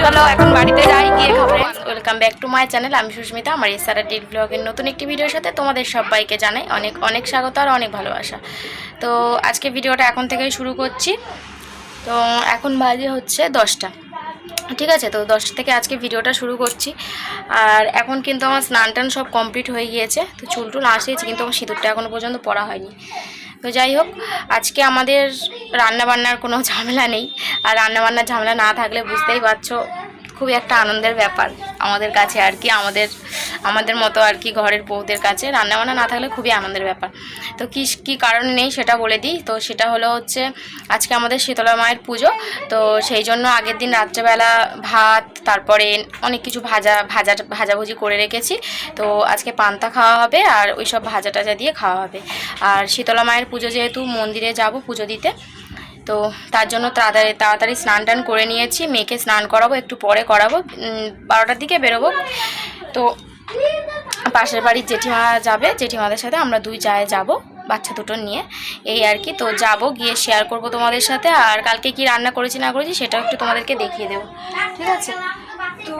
চলো, এখন বাড়িতে যাই welcome back to my channel আমি সুস্মিতা, আমার এসআর ডিট ব্লগের নতুন একটি ভিডিওর সাথে তোমাদের সবাইকে জানাই অনেক অনেক স্বাগত আর অনেক ভালোবাসা। তো আজকে ভিডিওটা এখন থেকেই শুরু করছি। তো এখন বাজে হচ্ছে দশটা। ঠিক আছে? তো দশটা থেকে আজকে ভিডিওটা শুরু করছি। আর এখন কিন্তু আমার স্নান টান সব কমপ্লিট হয়ে গিয়েছে। তো চুল টুল আসিয়েছি কিন্তু আমার সিঁদুরটা এখনও পর্যন্ত পড়া হয়নি। তো যাই হোক, আজকে আমাদের রান্নাবান্নার কোনো ঝামেলা নেই। আর রান্নাবান্নার ঝামেলা না থাকলে বুঝতেই পারছ। খুবই একটা আনন্দের ব্যাপার আমাদের কাছে আর কি, আমাদের আমাদের মতো আর কি ঘরের বউদের কাছে। রান্নাবান্না না থাকলে খুবই আনন্দের ব্যাপার। তো কী কী কারণ নেই সেটা বলে দিই। তো সেটা হলো হচ্ছে, আজকে আমাদের শীতলা মায়ের পুজো। তো সেই জন্য আগের দিন রাত্রেবেলা ভাত, তারপরে অনেক কিছু ভাজা ভাজা, ভাজাভুজি করে রেখেছি। তো আজকে পান্তা খাওয়া হবে আর ওই সব ভাজা টাজা দিয়ে খাওয়া হবে। আর শীতলা মায়ের পুজো যেহেতু মন্দিরে যাব পুজো দিতে তো তার জন্য তাড়াতাড়ি তাড়াতাড়ি স্নান টান করে নিয়েছি। মেয়েকে স্নান করাবো, একটু পরে করাবো। বারোটার দিকে বেরোবো। তো পাশের বাড়ির জেঠিমা যাবে। জেঠিমাদের সাথে আমরা দুই জায়ে যাব, বাচ্চা দুটো নিয়ে। এই আর কি। তো যাব, গিয়ে শেয়ার করব তোমাদের সাথে। আর কালকে কি রান্না করেছি, না করেছি সেটাও একটু তোমাদেরকে দেখিয়ে দেবো। ঠিক আছে? তো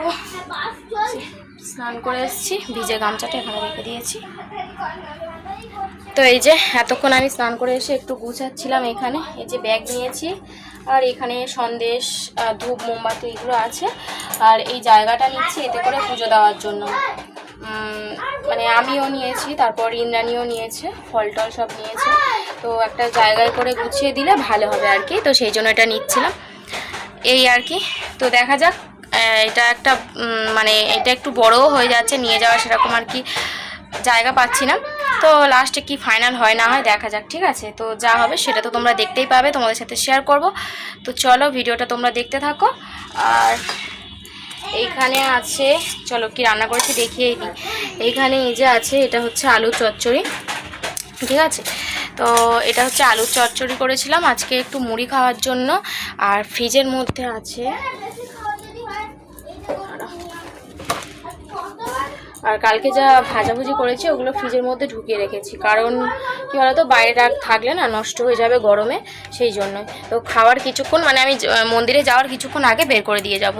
স্নান করে এসেছি। ভিজে গামছাটা এখানে রেখে দিয়েছি। তো এই যে এতক্ষণ আমি স্নান করে এসে একটু গুছাচ্ছিলাম এখানে। এই যে ব্যাগ নিয়েছি, আর এখানে সন্দেশ ধূপ, মোমবাতি এগুলো আছে। আর এই জায়গাটা নিচ্ছি এতে করে পুজো দেওয়ার জন্য। মানে আমিও নিয়েছি, তারপর ইন্দ্রাণীও নিয়েছে ফল টল সব নিয়েছে। তো একটা জায়গায় করে গুছিয়ে দিলে ভালো হবে আর কি। তো সেই জন্য এটা নিচ্ছিলাম। এই আর কি। তো দেখা যাক এটা একটা মানে এটা একটু বড়ও হয়ে যাচ্ছে, নিয়ে যাওয়া সেরকম আর কি জায়গা পাচ্ছি না। তো লাস্টে কি ফাইনাল হয় না হয় দেখা যাক, ঠিক আছে? তো যা হবে সেটা তো তোমরা দেখতেই পাবে, তোমাদের সাথে শেয়ার করব। তো চলো ভিডিওটা তোমরা দেখতে থাকো। আর এইখানে আছে, চলো কি রান্না করেছি দেখিয়েই দিই এইখানে এই যে আছে, এটা হচ্ছে আলু চচ্চড়ি, ঠিক আছে? তো এটা হচ্ছে আলুর চচ্চড়ি করেছিলাম, আজকে একটু মুড়ি খাওয়ার জন্য। আর ফ্রিজের মধ্যে আছে আর কালকে যা ভাজাভুজি করেছি, ওগুলো ফ্রিজের মধ্যে ঢুকিয়ে রেখেছি। কারণ কি বলতো, বাইরে থাকলে না নষ্ট হয়ে যাবে গরমে, সেই জন্য। তো খাওয়ার কিছুক্ষণ মানে আমি মন্দিরে যাওয়ার কিছুক্ষণ আগে বের করে দিয়ে যাব।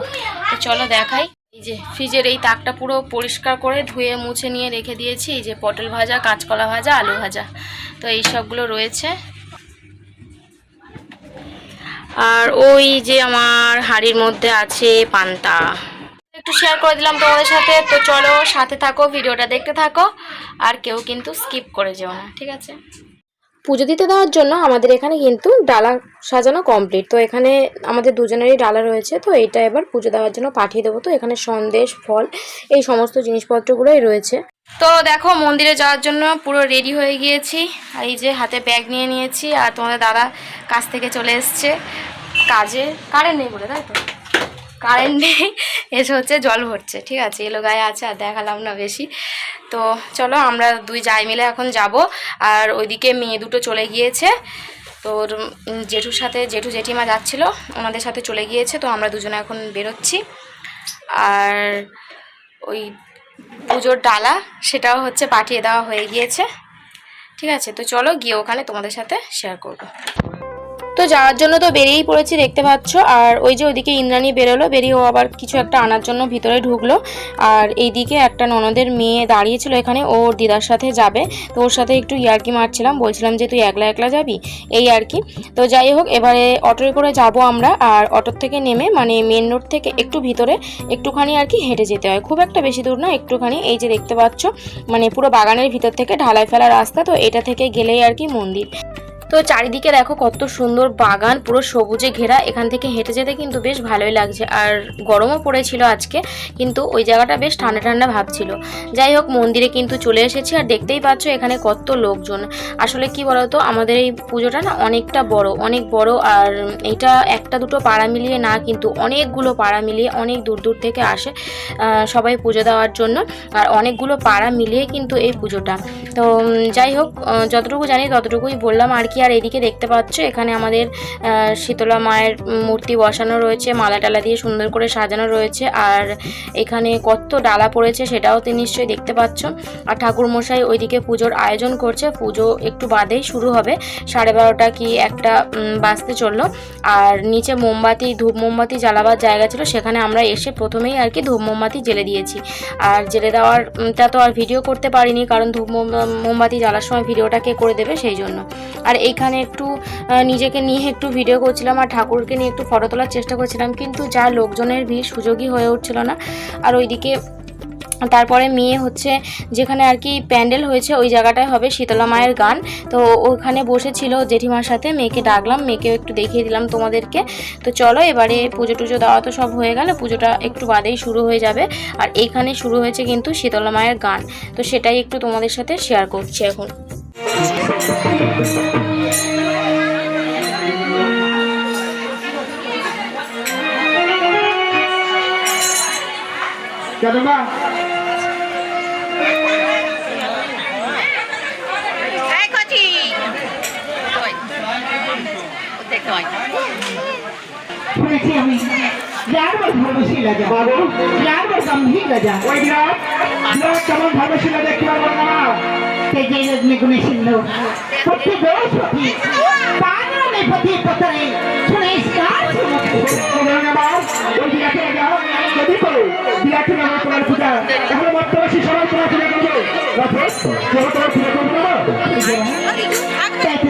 তো চলো দেখাই। এই যে ফ্রিজের এই তাকটা পুরো পরিষ্কার করে ধুয়ে মুছে নিয়ে রেখে দিয়েছি। এই যে পটল ভাজা, কাঁচকলা ভাজা, আলু ভাজা। তো এই সবগুলো রয়েছে। আর ওই যে আমার হাড়ির মধ্যে আছে পান্তা। একটু শেয়ার করে দিলাম তোমাদের সাথে। তো চলো সাথে থাকো ভিডিওটা দেখতে থাকো আর কেউ কিন্তু স্কিপ করে যেও না ঠিক আছে? পুজো দিতে দেওয়ার জন্য আমাদের এখানে কিন্তু ডালা সাজানো কমপ্লিট তো এখানে আমাদের দুজনেরই ডালা রয়েছে তো এইটা এবার পুজো দেওয়ার জন্য পাঠিয়ে দেবো। তো এখানে সন্দেশ ফল এই সমস্ত জিনিসপত্রগুলোই রয়েছে। তো দেখো মন্দিরে যাওয়ার জন্য পুরো রেডি হয়ে গিয়েছি। এই যে হাতে ব্যাগ নিয়ে নিয়েছি আর তোমাদের দাদা কাছ থেকে চলে এসছে। কাজে কারেন্ট নেই বলে তাই তো? কারেন্ট নেই এসে হচ্ছে জল ভরছে, ঠিক আছে? এলো গায়ে আছে আর দেখালাম না বেশি। তো চলো আমরা দুই যাই মিলে এখন যাব। আর ওইদিকে মেয়ে দুটো চলে গিয়েছে। তোর জেঠুর সাথে, জেঠু জেঠিমা যাচ্ছিল, ওনাদের সাথে চলে গিয়েছে, তো আমরা দুজনে এখন বেরোচ্ছি। আর ওই পুজোর ডালা, সেটাও হচ্ছে পাঠিয়ে দেওয়া হয়ে গিয়েছে। ঠিক আছে, তো চলো গিয়ে ওখানে তোমাদের সাথে শেয়ার করব। তো যাওয়ার জন্য তো বেরিয়েই পড়েছি, দেখতে পাচ্ছ। আর ওই যে ওইদিকে ইন্দ্রাণী বেরোলো, বেরিয়ে ও আবার কিছু একটা আনার জন্য ভিতরে ঢুকলো। আর এইদিকে একটা ননদের মেয়ে দাঁড়িয়েছিল এখানে ওর দিদার সাথে যাবে। তো ওর সাথে একটু ইয়ার্কি মারছিলাম, বলছিলাম যে, তুই একলা একলা যাবি? এই আর কি তো যাই হোক, এবারে অটোয় করে যাব আমরা। আর অটোর থেকে নেমে মানে মেন রোড থেকে একটু ভিতরে, একটুখানি আর কি হেঁটে যেতে হয়। খুব একটা বেশি দূর না, একটুখানি। এই যে দেখতে পাচ্ছ মানে পুরো বাগানের ভিতর থেকে ঢালাই ফেলা রাস্তা, তো এটা থেকে গেলেই আর কি মন্দির। তো চারিদিকে দেখো কত সুন্দর বাগান, পুরো সবুজে ঘেরা। এখান থেকে হেঁটে যেতে কিন্তু বেশ ভালোই লাগছে। আর গরমও পড়েছিল আজকে, কিন্তু ওই জায়গাটা বেশ ঠান্ডা ঠান্ডা ভাব ছিল যাই হোক, মন্দিরে কিন্তু চলে এসেছি আর দেখতেই পাচ্ছ এখানে কত লোকজন। আসলে কি বলতো, আমাদের এই পুজোটা না অনেকটা বড়, অনেক বড় আর এটা একটা দুটো পাড়া মিলিয়ে না কিন্তু অনেকগুলো পাড়া মিলিয়ে অনেক দূর দূর থেকে আসে সবাই পুজো দেওয়ার জন্য। আর অনেকগুলো পাড়া মিলিয়ে কিন্তু এই পুজোটা। তো যাই হোক যতটুকু জানি ততটুকুই বললাম আর কি। দেখি আর এদিকে দেখতে পাচ্ছ? এখানে আমাদের শীতলা মায়ের মূর্তি বসানো রয়েছে মালা টালা দিয়ে সুন্দর করে সাজানো রয়েছে আর এখানে কত ডালা পড়েছে সেটাও তো নিশ্চয়ই দেখতে পাচ্ছ। আর ঠাকুর মশাই ওইদিকে পুজোর আয়োজন করছে পুজো একটু বাদেই শুরু হবে সাড়ে বারোটা কি একটা বাজতে চলল। আর নিচে মোমবাতি ধূপ মোমবাতি জ্বালাবার জায়গা ছিল সেখানে আমরা এসে প্রথমেই আর কি ধূপ মোমবাতি জেলে দিয়েছি। আর জেলে দেওয়ার উম, টা তো আর ভিডিও করতে পারিনি কারণ ধূপ মোম- মোমবাতি জ্বালার সময় ভিডিওটা কে করে দেবে সেই জন্য। আর এইখানে একটু নিজেকে নিয়ে একটু ভিডিও করছিলাম আর ঠাকুরকে নিয়ে একটু ফটো তোলার চেষ্টা করছিলাম, কিন্তু যা লোকজনের ভিড় সুযোগই হয়ে উঠছিল না। আর ওইদিকে তারপরে মেয়ে হচ্ছে, যেখানে আর কি প্যান্ডেল হয়েছে ওই জায়গাটায় হবে শীতলা মায়ের গান। তো ওখানে বসেছিল জেঠিমার সাথে, মেয়েকে ডাকলাম, মেয়েকেও একটু দেখিয়ে দিলাম তোমাদেরকে। তো চলো এবারে পুজো টুজো দেওয়া তো সব হয়ে গেল, পুজোটা একটু বাদেই শুরু হয়ে যাবে। আর এইখানে শুরু হয়েছে কিন্তু শীতলা মায়ের গান, তো সেটাই একটু তোমাদের সাথে শেয়ার করছি এখন। কেন মা এই কচি। কই ওতে কই শুনেছি আমি। যার বল ভালোবাসি রাজা। বাবু। যার গম্ভীর রাজা। ওই বিরাট ভালোবাসি রাজা কি বলব? না দোষ পতি পাননে পতি পতনে শুনে ইসকার ওই বিরাটে রাজা যদি করো বিরাটে রাজা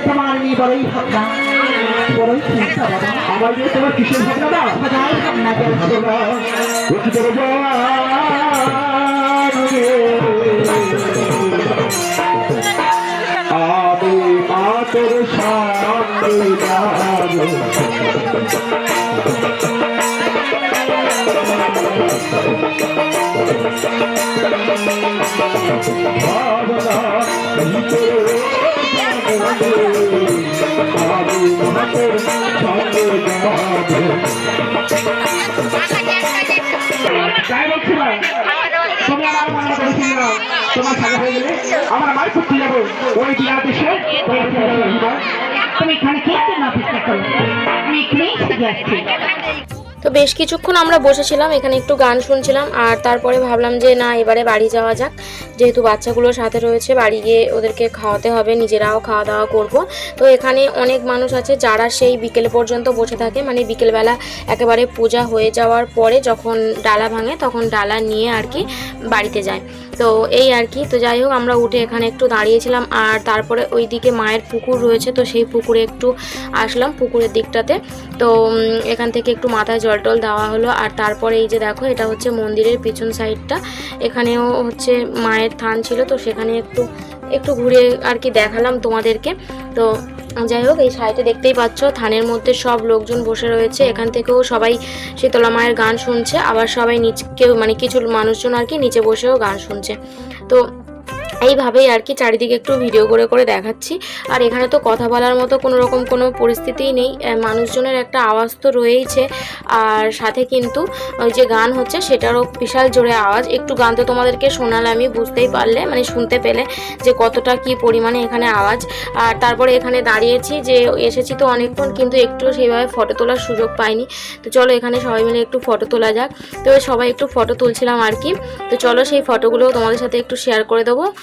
তোমার নিয়ে বড়ই ভাবনা বড়ই চিন্তা আমার যে তোমার কিসের ভাবনা না সদাই ভাবনা ভাবনা তোমার সাথে হয়ে গেলে আমার মায়ের ছুটি যাব ওই দিয়া দেশে তো বেশ কিছুক্ষণ আমরা বসেছিলাম, এখানে একটু গান শুনছিলাম, আর তারপরে ভাবলাম যে না, এবারে বাড়ি যাওয়া যাক। যেহেতু বাচ্চাগুলো সাথে রয়েছে, বাড়ি গিয়ে ওদেরকে খাওয়াতে হবে, নিজেরাও খাওয়া দাওয়া করব। তো এখানে অনেক মানুষ আছে যারা সেই বিকেল পর্যন্ত বসে থাকে মানে বিকেলবেলা একেবারে পূজা হয়ে যাওয়ার পরে যখন ডালা ভাঙে, তখন ডালা নিয়ে আর কি বাড়িতে যায়। তো এই আর কি। তো যাই হোক, আমরা উঠে এখানে একটু দাঁড়িয়েছিলাম আর তারপরে ওই দিকে মায়ের পুকুর রয়েছে, তো সেই পুকুরে একটু আসলাম পুকুরের দিকটাতে। তো এখান থেকে একটু মাথায় জল টল দেওয়া হলো আর তারপরে এই যে দেখো, এটা হচ্ছে মন্দিরের পিছন সাইডটা। এখানেও হচ্ছে মায়ের থান ছিল, তো সেখানে একটু একটু ঘুরে আর কি দেখালাম তোমাদেরকে। তো যাই হোক, এই শাড়িটা দেখতেই পাচ্ছ, থানের মধ্যে সব লোকজন বসে রয়েছে। এখান থেকেও সবাই শীতলা মায়ের গান শুনছে, আবার সবাই নিচ কেউ মানে কিছু মানুষজন আর কি নিচে বসেও গান শুনছে। তো এইভাবেই আর কি চারিদিকে একটু ভিডিও করে করে দেখাচ্ছি। আর এখানে তো কথা বলার মতো কোনো রকম কোনো পরিস্থিতিই নেই। মানুষজনের একটা আওয়াজ তো রয়েইছে। আর সাথে কিন্তু ওই যে গান হচ্ছে সেটারও বিশাল জোরে আওয়াজ। একটু গান তো তোমাদেরকে শোনালে আমি বুঝতেই পারলে মানে শুনতে পেলে যে কতটা কি পরিমাণে এখানে আওয়াজ। আর তারপরে এখানে দাঁড়িয়েছি যে এসেছি তো অনেকক্ষণ, কিন্তু একটু সেইভাবে ফটো তোলার সুযোগ পাইনি। তো চলো এখানে সবাই মিলে একটু ফটো তোলা যাক। তো সবাই একটু ফটো তুলছিলাম আর কি। তো চলো সেই ফটোগুলো তোমাদের সাথে একটু শেয়ার করে দেবো।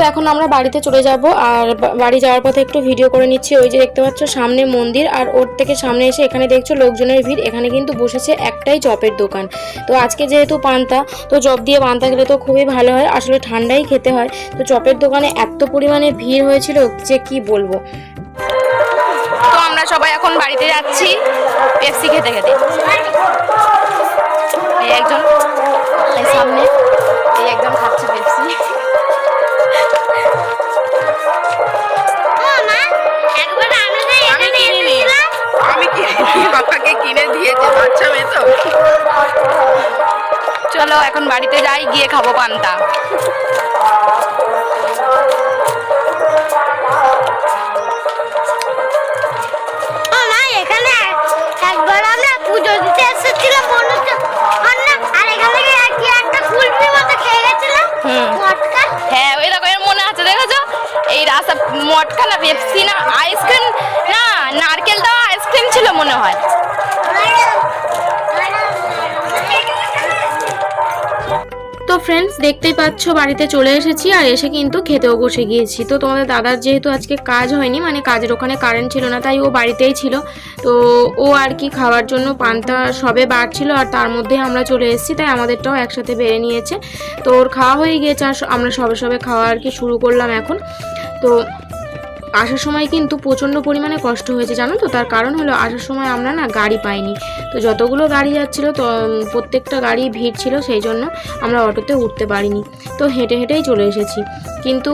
তো এখন আমরা বাড়িতে চলে যাব আর বাড়ি যাওয়ার পথে একটু ভিডিও করে নিচ্ছি। ওই যে দেখতে পাচ্ছ, সামনে মন্দির আর ওর থেকে সামনে এসে এখানে দেখছ লোকজনের ভিড়। এখানে কিন্তু বসেছে একটাই চপের দোকান। তো আজকে যেহেতু পান্তা, তো চপ দিয়ে পান্তা খেলে তো খুবই ভালো হয়। আসলে ঠান্ডাই খেতে হয়। তো চপের দোকানে এত পরিমাণে ভিড় হয়েছিল যে কি বলব। তো আমরা সবাই এখন বাড়িতে যাচ্ছি পেপসি খেতে খেতে। একজন সামনে, এই একজন খাচ্ছে। বাড়িতে যাই গিয়ে খাব পান্তা। ফ্রেন্ডস দেখতেই পাচ্ছ, বাড়িতে চলে এসেছি আর এসে কিন্তু খেতেও বসে গিয়েছি। তো তোমাদের দাদার যেহেতু আজকে কাজ হয়নি মানে কাজের ওখানে কারেন্ট ছিল না, তাই ও বাড়িতেই ছিল। তো ও আর কি খাওয়ার জন্য পান্তা সবে বাড়ছিল আর তার মধ্যে আমরা চলে এসেছি, তাই আমাদেরটাও একসাথে বেড়ে নিয়েছে। তো ওর খাওয়া হয়ে গিয়েছে আর আমরা সবে সবে খাওয়া আর কি শুরু করলাম এখন। তো আসার সময় কিন্তু প্রচণ্ড পরিমাণে কষ্ট হয়েছে, জানো তো? তার কারণ হলো আসার সময় আমরা না গাড়ি পাইনি। তো যতগুলো গাড়ি যাচ্ছিল, তো প্রত্যেকটা গাড়ি ভিড় ছিল, সেই জন্য আমরা অটোতে উঠতে পারিনি। তো হেঁটে হেঁটেই চলে এসেছি। কিন্তু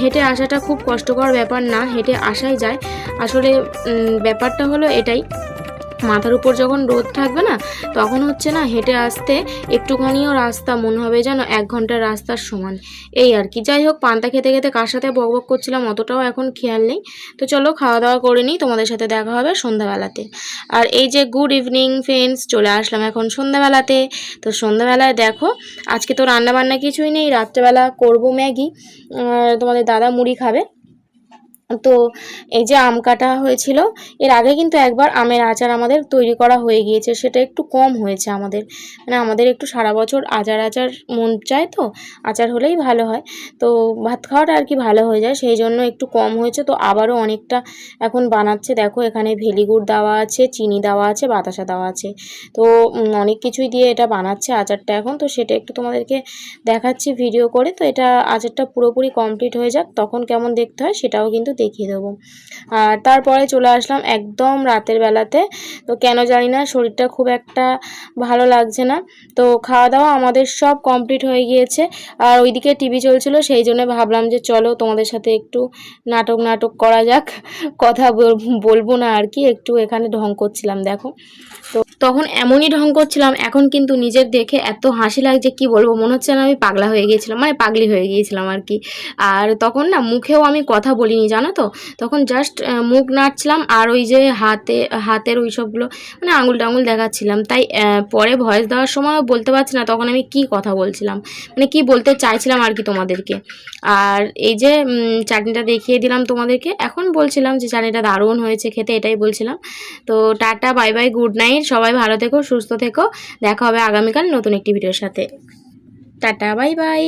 হেঁটে আসাটা খুব কষ্টকর ব্যাপার না, হেঁটে আসাই যায়। আসলে ব্যাপারটা হলো এটাই মাথার উপর যখন রোদ থাকবে না, তখন হচ্ছে না হেঁটে আসতে একটুখানিও রাস্তা মনে হবে যেন এক ঘণ্টার রাস্তার সমান। এই আর কি। যাই হোক, পান্তা খেতে খেতে কার সাথে বক বক করছিলাম অতটাও এখন খেয়াল নেই। তো চলো, খাওয়া দাওয়া করে নিই, তোমাদের সাথে দেখা হবে সন্ধ্যাবেলাতে। আর এই যে গুড ইভিনিং ফ্রেন্ডস চলে আসলাম এখন সন্ধ্যাবেলাতে। তো সন্ধ্যাবেলায় দেখো, আজকে তো রান্না বান্না কিছুই নেই, রাত্রেবেলা করব ম্যাগি। তোমাদের দাদা মুড়ি খাবে। তো এই যে আম কাটা হয়েছিল, এর আগে কিন্তু একবার আমের আচার আমাদের তৈরি করা হয়ে গিয়েছে, সেটা একটু কম হয়েছে আমাদের। মানে আমাদের একটু সারা বছর আচার আচার মন চায় তো, আচার হলেই ভালো হয়। তো ভাত খাওয়াটা আর কি ভালো হয়ে যায়, সেই জন্য একটু কম হয়েছে, তো আবারও অনেকটা এখন বানাচ্ছে। দেখো, এখানে ভেলিগুড় দেওয়া আছে, চিনি দেওয়া আছে, বাতাসা দেওয়া আছে। তো অনেক কিছুই দিয়ে এটা বানাচ্ছে আচারটা এখন, তো সেটা একটু তোমাদেরকে দেখাচ্ছি ভিডিও করে। তো এটা আচারটা পুরোপুরি কমপ্লিট হয়ে যাক, তখন কেমন দেখতে হয় সেটাও কিন্তু দেখিয়ে দেবো। আর তারপরে চলে আসলাম একদম রাতের বেলাতে। তো কেন জানি না, শরীরটা খুব একটা ভালো লাগছে না। তো খাওয়া দাওয়া আমাদের সব কমপ্লিট হয়ে গিয়েছে। আর ওইদিকে টিভি চলছিল, সেই জন্য ভাবলাম যে চলো তোমাদের সাথে একটু নাটক নাটক করা যাক। কথা বলব না আর কি, একটু এখানে ঢং করছিলাম, দেখো। তো তখন এমনই ঢং করছিলাম, এখন কিন্তু নিজের দেখে এত হাসি লাগছে, কি বলব, মনে হচ্ছে না আমি পাগলা হয়ে গিয়েছিলাম মানে পাগলি হয়ে গিয়েছিলাম আর কি। আর তখন না, মুখেও আমি কথা বলিনি, জানো? তো? তখন জাস্ট মুখ নাড়ছিলাম আর ওই যে হাতে, হাতের ওই সবগুলো মানে আঙুল টাঙুল দেখাচ্ছিলাম। তাই পরে ভয়েস দেওয়ার সময় বলতে পারছি না তখন আমি কি কথা বলছিলাম। মানে কি বলতে চাইছিলাম আর কি তোমাদেরকে। আর এই যে চাটনিটা দেখিয়ে দিলাম তোমাদেরকে। এখন বলছিলাম যে চাটনিটা দারুণ হয়েছে খেতে, এটাই বলছিলাম। তো tata bye bye good night সবাই ভালো থেকো, সুস্থ থেকো। দেখা হবে আগামীকাল নতুন একটি ভিডিওর সাথে। Tata bye by